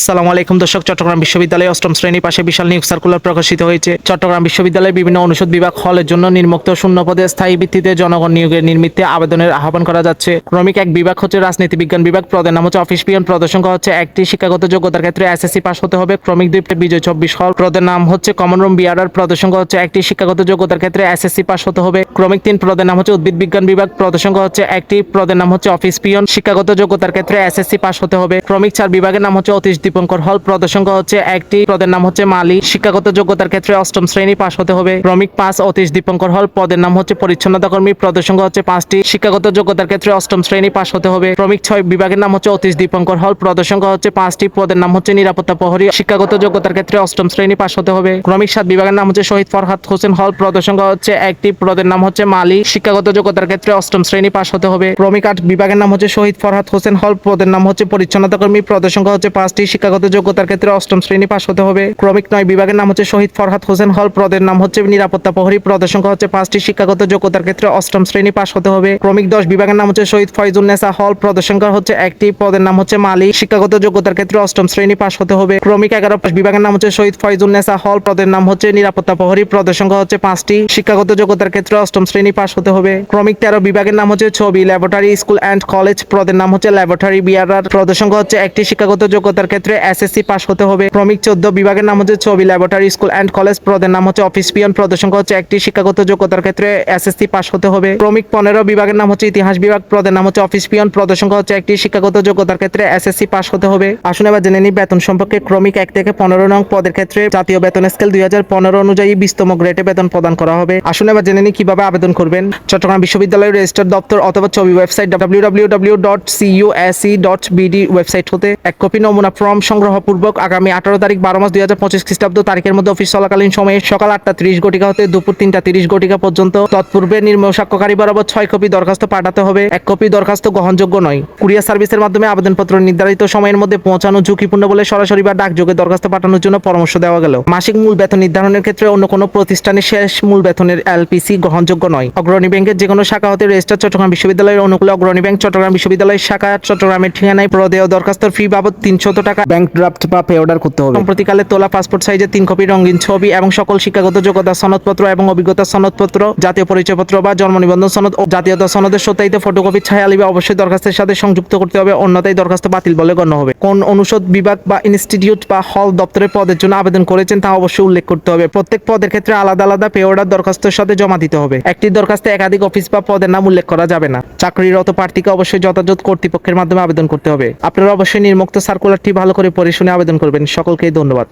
আসসালামু আলাইকুম দর্শক, চট্টগ্রাম বিশ্ববিদ্যালয়ে অষ্টম শ্রেণি পাশে বিশাল নিয়োগ সার্কুলার প্রকাশিত হয়েছে। চট্টগ্রাম বিশ্ববিদ্যালয়ের বিভিন্ন অনুষদ বিভাগ হলের জন্য নির্মুক্ত শূন্য পদে স্থায়ী ভিত্তিতে জনগণ নিয়োগের নির্মিত্তে আবেদনের আহ্বান করা যাচ্ছে। ক্রমিক এক বিভাগ হচ্ছে রাজনীতি বিজ্ঞান বিভাগ, পদের নাম হচ্ছে অফিস পিয়ন পদের সংখ্যা হচ্ছে একটি শিক্ষাগত যোগ্যতার ক্ষেত্রে এসএসসি পাস হতে হবে। ক্রমিক দুই বিজয় চব্বিশ হল, পদের নাম হচ্ছে কমন রুম বিআরআর সংখ্যা হচ্ছে একটি শিক্ষাগত যোগ্যতার ক্ষেত্রে এসএসসি পাস হতে হবে। ক্রমিক তিন পদের নাম হচ্ছে উদ্ভিদ বিজ্ঞান বিভাগ সংখ্যা হচ্ছে একটি, পদের নাম হচ্ছে অফিস পিয়ন শিক্ষাগত যোগ্যতার ক্ষেত্রে এসএসসি পাস হতে হবে। ক্রমিক চার বিভাগের নাম হচ্ছে অতীশ দীপঙ্কর হল পদের সংখ্যা হচ্ছে একটি। পদের নাম হচ্ছে মালি। শিক্ষাগত যোগ্যতার ক্ষেত্রে অষ্টম শ্রেণি পাস হতে হবে। ক্রমিক পাঁচ অতীশ দীপঙ্কর হল পদের নাম হচ্ছে পরিচ্ছন্নতা কর্মী পদের সংখ্যা হচ্ছে পাঁচটি। শিক্ষাগত যোগ্যতার ক্ষেত্রে অষ্টম শ্রেণি পাস হতে হবে। ক্রমিক ছয় বিভাগের নাম হচ্ছে অতীশ দীপঙ্কর হল পদের সংখ্যা হচ্ছে পাঁচটি। পদের নাম হচ্ছে নিরাপত্তা প্রহরী। শিক্ষাগত যোগ্যতার ক্ষেত্রে অষ্টম শ্রেণি পাস হতে হবে। ক্রমিক সাত বিভাগের নাম হচ্ছে শহীদ ফরহাদ হোসেন হল পদের সংখ্যা হচ্ছে একটি। পদের নাম হচ্ছে মালি। শিক্ষাগত যোগ্যতার ক্ষেত্রে অষ্টম শ্রেণি পাশ হতে হবে। ক্রমিক আট বিভাগের নাম হচ্ছে শহীদ ফরহাদ হোসেন হল পদের নাম হচ্ছে পরিচ্ছন্নতা কর্মী পদের সংখ্যা হচ্ছে পাঁচটি। শিক্ষাগত যোগ্যতার ক্ষেত্রে অষ্টম শ্রেণি পাশ হতে হবে। ক্রমিক নয় বিভাগের নাম হচ্ছে শহীদ ফরহাদ হোসেন হল। পদের নাম হচ্ছে নিরাপত্তা প্রহরী। পদের সংখ্যা হচ্ছে পাঁচটি। শিক্ষাগত যোগ্যতার ক্ষেত্রে অষ্টম শ্রেণি পাশ হতে হবে। ক্রমিক দশ বিভাগের নাম হচ্ছে শহীদ ফয়জুল নেসা হল। পদের সংখ্যা হচ্ছে একটি। পদের নাম হচ্ছে মালিক। শিক্ষাগত যোগ্যতার ক্ষেত্রে অষ্টম শ্রেণি পাশ হতে হবে। ক্রমিক এগারো বিভাগের নাম হচ্ছে শহীদ ফয়জুল নেসা হল। পদের নাম হচ্ছে নিরাপত্তা প্রহরী। পদের সংখ্যা হচ্ছে পাঁচটি। শিক্ষাগত যোগ্যতার ক্ষেত্রে অষ্টম শ্রেণি পাশ হতে হবে। ক্রমিক তেরো বিভাগের নাম হচ্ছে ছবি ল্যাবরেটরি স্কুল অ্যান্ড কলেজ। পদের নাম হচ্ছে ল্যাবরেটরি বিআরআর। পদের সংখ্যা হচ্ছে একটি। শিক্ষাগত যোগ্যতার ক্ষেত্রে এসএসসি পাস হতে হবে। ক্রমিক চোদ্দ বিভাগের নাম হচ্ছে ছবি ল্যাবরেটরি স্কুল অ্যান্ড কলেজ। পদের নাম হচ্ছে অফিস পিয়ন। সংখ্যা হচ্ছে একটি। শিক্ষাগত যোগ্যতার ক্ষেত্রে এসএসসি পাস হতে হবে। ক্রমিক পনেরো বিভাগের নাম হচ্ছে ইতিহাস বিভাগ। পদের নাম হচ্ছে অফিস পিয়ন। পদের সংখ্যা হচ্ছে একটি। শিক্ষাগত যোগ্যতার ক্ষেত্রে এসএসসি পাস হতে হবে। আসুন এবার জেনে নিই বেতন সম্পর্কে। ক্রমিক এক থেকে পনেরো নং পদের ক্ষেত্রে জাতীয় বেতন স্কেল দুই হাজার পনেরো অনুযায়ী বিশতম গ্রেডে বেতন প্রদান করা হবে। আসুন এবার জেনে নিই কীভাবে আবেদন করবেন। চট্টগ্রাম বিশ্ববিদ্যালয়ের রেজিস্টার দপ্তর অথবা ছবি website W dot CUAC dot BD website হতে এক কপি নমুনা ফর্ম সংগ্রহপূর্বক আগামী আঠারো তারিখ বারো মাস দুই হাজার পঁচিশ খ্রিস্টাব্দ তারিখের মধ্যে অফিস চলাকালীন সময়ে সকাল আটটা তিরিশ ঘটিকা হতে দুপুর তিনটা তিরিশ ঘটিকা পর্যন্ত। তৎপূর্বে নির্মল সাক্ষ্যকারী বরাবর ছয় কপি দরখাস্ত পাঠাতে হবে। এক কপি দরখাস্ত গ্রহণযোগ্য নয়। কুরিয়ার সার্ভিসের মাধ্যমে আবেদনপত্র নির্ধারিত সময়ের মধ্যে পৌঁছানো ঝুঁকিপূর্ণ বলে সরাসরি বা ডাকযোগে দরখাস্ত পাঠানোর জন্য পরামর্শ দেওয়া গেল। মাসিক মূল বেতন নির্ধারণের ক্ষেত্রে অন্য কোনো প্রতিষ্ঠানের শেষ মূল বেতনের এলপিসি গ্রহণযোগ্য নয়। অগ্রণী ব্যাংকের যে কোনো শাখা হতে রেজিস্টার চট্টগ্রাম বিশ্ববিদ্যালয়ের অনুকূলে অগ্রণী ব্যাংক চট্টগ্রাম বিশ্ববিদ্যালয়ের শাখা চট্টগ্রামের ঠিকানায় প্রদেয় দরখাস্তর ফি বাবদ তিনশত টাকা ব্যাংক ড্রাফট বা পে অর্ডার করতে হবে। সম্প্রতিকালে তোলা পাসপোর্ট সাইজের তিন কপি, রঙিন ছবি এবং সকল শিক্ষাগত যোগ্যতা সনদপত্র এবং অভিজ্ঞতা সনদপত্র, জাতীয় পরিচয়পত্র বা জন্ম নিবন্ধন সনদ ও জাতীয়তা সনদের সত্যায়িত ফটোকপি ছায়া লিবে অবশ্যই দরখাস্তের সাথে সংযুক্ত করতে হবে, অন্যথায় দরখাস্ত বাতিল বলে গণ্য হবে। কোন অনুষদ, বিভাগ বা ইনস্টিটিউট বা হল দপ্তরের পদের জন্য আবেদন করেছেন তা অবশ্যই উল্লেখ করতে হবে। প্রত্যেক পদের ক্ষেত্রে আলাদা আলাদা পে অর্ডার দরখাস্তের সাথে জমা দিতে হবে। একটি দরখাস্তে একাধিক অফিস বা পদের নাম উল্লেখ করা যাবে না। চাকরিরত প্রার্থীকে অবশ্যই যথাযথ কর্তৃপক্ষের মাধ্যমে আবেদন করতে হবে। আপনারা অবশ্যই নির্মুক্ত সার্কুলারটি ভালো করে পড়ে শুনে আবেদন করবেন। সকলকেই ধন্যবাদ।